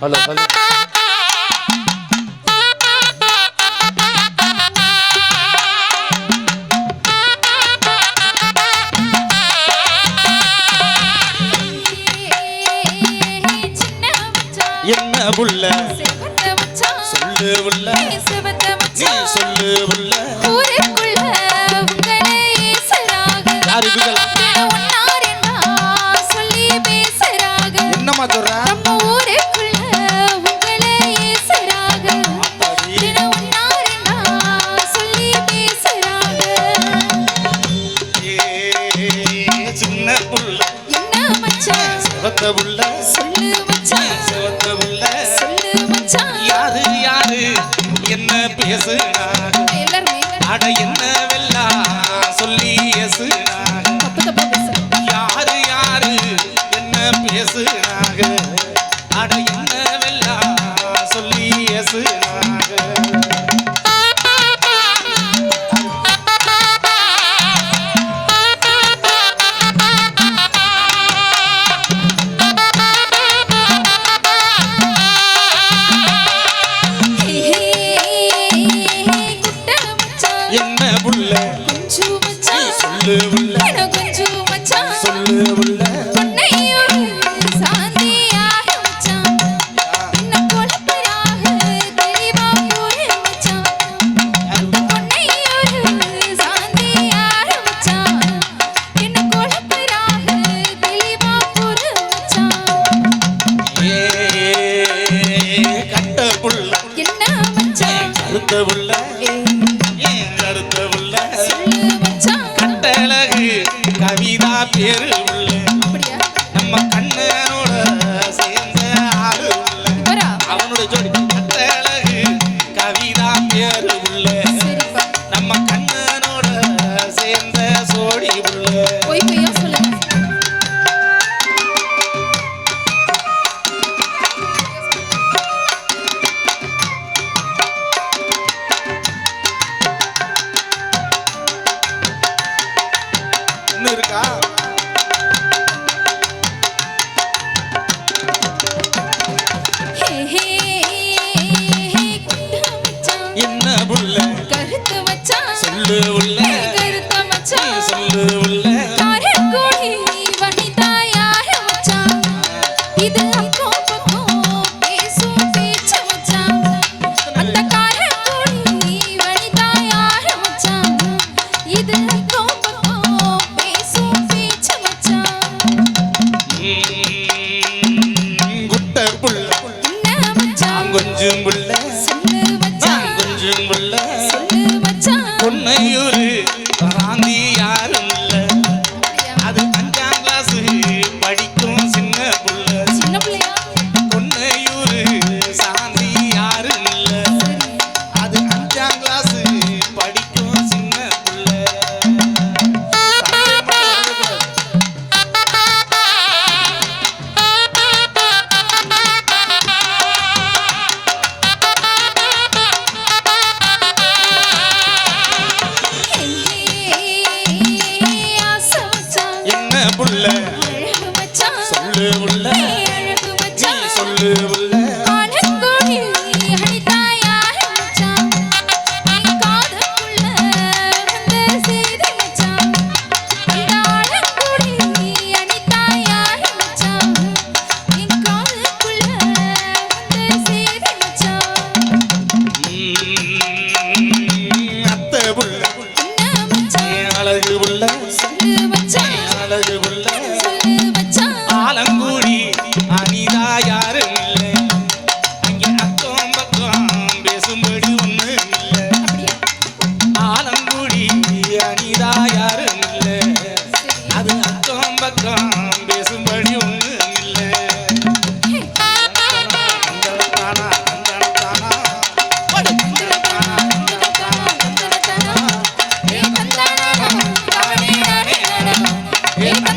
Hello hello என்ன புள்ள? சொல்லு உள்ள. சொல்லு உள்ள. செவத்த உள்ள செவத்த உள்ள யாரு யாரு? என்ன பேசுனா அட என்ன வெல்லா சொல்லி ஏசுனா யாரு என்ன பேசுனாக அட என்ன வெல்லா சொல்லி ஏசுனாக கருத்த உள்ள கருத்த உள்ள கண்டழகு கவிதா பேரு கருத்து மச்சான் சொல்லு உள்ள. கருத்து மச்சான் சொல்லு உள்ள. காரக்குடி வனிதா யார மச்சான் இது அப்போ பக்கோ பேசு பேச்சு மச்சான் அந்த காரக்குடி வனிதா யார மச்சான் இது அப்போ பக்கோ பேசு பேச்சு மச்சான் குட்ட புள்ள. என்ன மச்சான் கொஞ்சம் புள்ள. கொஞ்சம் புள்ள. உள்ளே உள்ள ஆலங்குடி அனிதா யாரும் இல்லை அங்கே அக்கம் பக்கம் பேசும்படி ஒன்று ஆலங்குடி அனிதா யாரும் இல்லை அது அக்கம் பக்கம் பேசும்படி ஒன்று Yeah.